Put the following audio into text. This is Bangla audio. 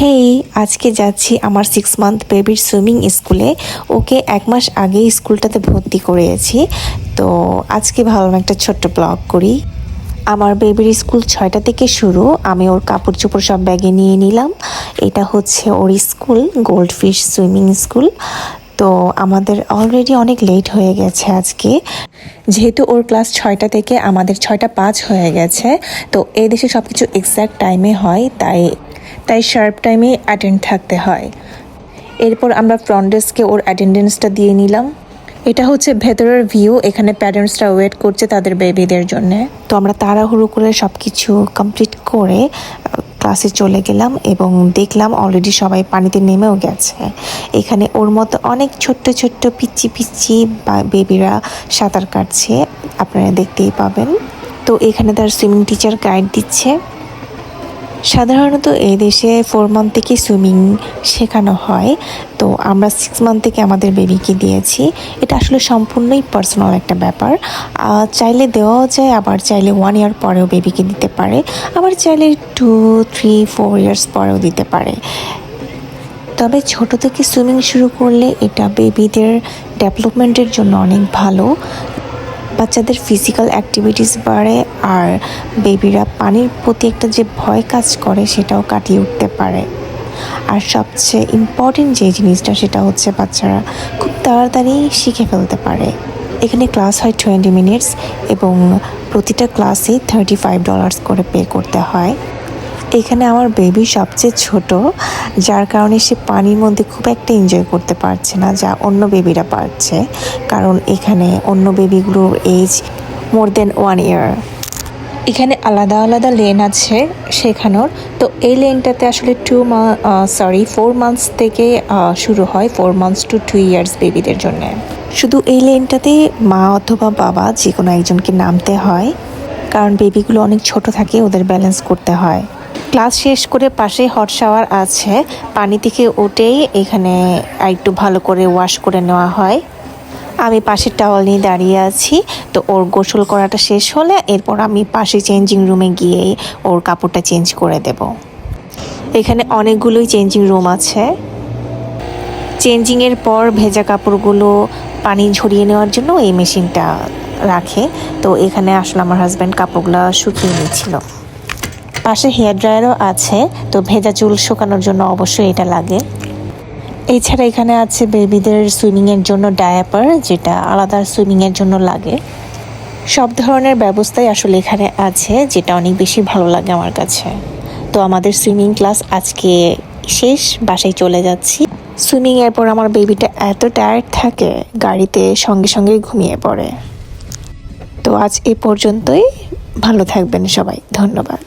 হেই, আজকে যাচ্ছি আমার সিক্স মান্থ বেবির সুইমিং স্কুলে ওকে এক মাস আগেই স্কুলটাতে ভর্তি করিয়েছি। তো আজকে ভাবলাম একটা ছোট্ট ব্লগ করি। আমার বেবির স্কুল ছয়টা থেকে শুরু। আমি ওর কাপড় চোপড় সব ব্যাগে নিয়ে নিলাম। এটা হচ্ছে ওর school gold fish swimming school তো আমাদের অলরেডি অনেক লেট হয়ে গেছে আজকে। যেহেতু ওর ক্লাস ছয়টা থেকে আমাদের ছয়টা পাঁচ হয়ে গেছে, তো এই দেশে সব কিছু এক্স্যাক্ট টাইমে হয়, তাই তাই শার্প টাইমে অ্যাটেন্ড থাকতে হয়। এরপর আমরা ফ্রন্ট ডেস্কে ওর অ্যাটেন্ডেন্সটা দিয়ে নিলাম। এটা হচ্ছে ভেতরের ভিউ এখানে প্যারেন্টসরা ওয়েট করছে তাদের বেবিদের জন্য। তো আমরা তাড়াহুড়ো করে সব কিছু কমপ্লিট করে ক্লাসে চলে গেলাম এবং দেখলাম অলরেডি সবাই পানিতে নেমেও গেছে। এখানে ওর মতো অনেক ছোট্ট ছোট্ট, পিচ্চি বা বেবিরা সাঁতার কাটছে, আপনারা দেখতেই পাবেন। তো এখানে তার সুইমিং টিচার গাইড দিচ্ছে। সাধারণত এই দেশে ফোর মান্থ থেকে সুইমিং শেখানো হয়। তো আমরা সিক্স মান্থ থেকে আমাদের বেবিকে দিয়েছি। এটা আসলে সম্পূর্ণই পার্সোনাল একটা ব্যাপার। চাইলে দেওয়াও যায়, আবার চাইলে ওয়ান ইয়ার পরেও বেবিকে দিতে পারে। আবার চাইলে টু থ্রি ফোর ইয়ার্স পরেও দিতে পারে। তবে ছোট থেকে সুইমিং শুরু করলে এটা বেবিদের ডেভেলপমেন্টের জন্য অনেক ভালো। বাচ্চাদের ফিজিক্যাল অ্যাক্টিভিটিস বাড়ে আর বেবিরা পানির প্রতি একটা যে ভয় কাজ করে সেটাও কাটিয়ে উঠতে পারে। আর সবচেয়ে ইম্পর্টেন্ট যে জিনিসটা সেটা হচ্ছে বাচ্চারা খুব তাড়াতাড়ি শিখে ফেলতে পারে। এখানে ক্লাস হয় টোয়েন্টি মিনিটস এবং প্রতিটা ক্লাসে থার্টি ফাইভ ডলার্স করে পে করতে হয়। এখানে আমার বেবি সবচেয়ে ছোট, যার কারণে সে পানির মধ্যে খুব একটা এনজয় করতে পারছে না, যা অন্য বেবিরা পারছে। কারণ এখানে অন্য বেবিগুলোর এজ মোর দেন ওয়ান ইয়ার এখানে আলাদা আলাদা লেন আছে শেখানোর। তো এই লেনটাতে আসলে টু সরি ফোর মান্থস থেকে শুরু হয় four months to two years বেবিদের জন্য। শুধু এই লেনটাতে মা অথবা বাবা যে কোনো একজনকে নামতে হয়, কারণ বেবিগুলো অনেক ছোট থাকে, ওদের ব্যালেন্স করতে হয়। ক্লাস শেষ করে পাশে হট শাওয়ার আছে। পানি থেকে উঠেই এখানে একটু ভালো করে ওয়াশ করে নেওয়া হয়। আমি পাশের টাওয়াল নিয়ে দাঁড়িয়ে আছি। তো ওর গোসল করাটা শেষ হলে এরপর আমি পাশে চেঞ্জিং রুমে গিয়েই ওর কাপড়টা চেঞ্জ করে দেব। এখানে অনেকগুলোই চেঞ্জিং রুম আছে। চেঞ্জিংয়ের পর ভেজা কাপড়গুলো পানি ঝরিয়ে নেওয়ার জন্য এই মেশিনটা রাখে। তো এখানে আসলে আমার হাজব্যান্ড কাপড়গুলো শুকিয়ে নিচ্ছিল। পাশে হেয়ার ড্রায়ারও আছে, তো ভেজা চুল শুকানোর জন্য অবশ্যই এটা লাগে। এছাড়া এখানে আছে বেবিদের সুইমিংয়ের জন্য ডায়াপার, যেটা আলাদা সুইমিংয়ের জন্য লাগে। সব ধরনের ব্যবস্থাই আসলে এখানে আছে, যেটা অনেক বেশি ভালো লাগে আমার কাছে। তো আমাদের সুইমিং ক্লাস আজকে শেষ, বাসায় চলে যাচ্ছি। সুইমিং এর পর আমার বেবিটা এত টায়ার্ড থাকে, গাড়িতে সঙ্গে সঙ্গেই ঘুমিয়ে পড়ে। তো আজ এ পর্যন্তই, ভালো থাকবেন সবাই, ধন্যবাদ।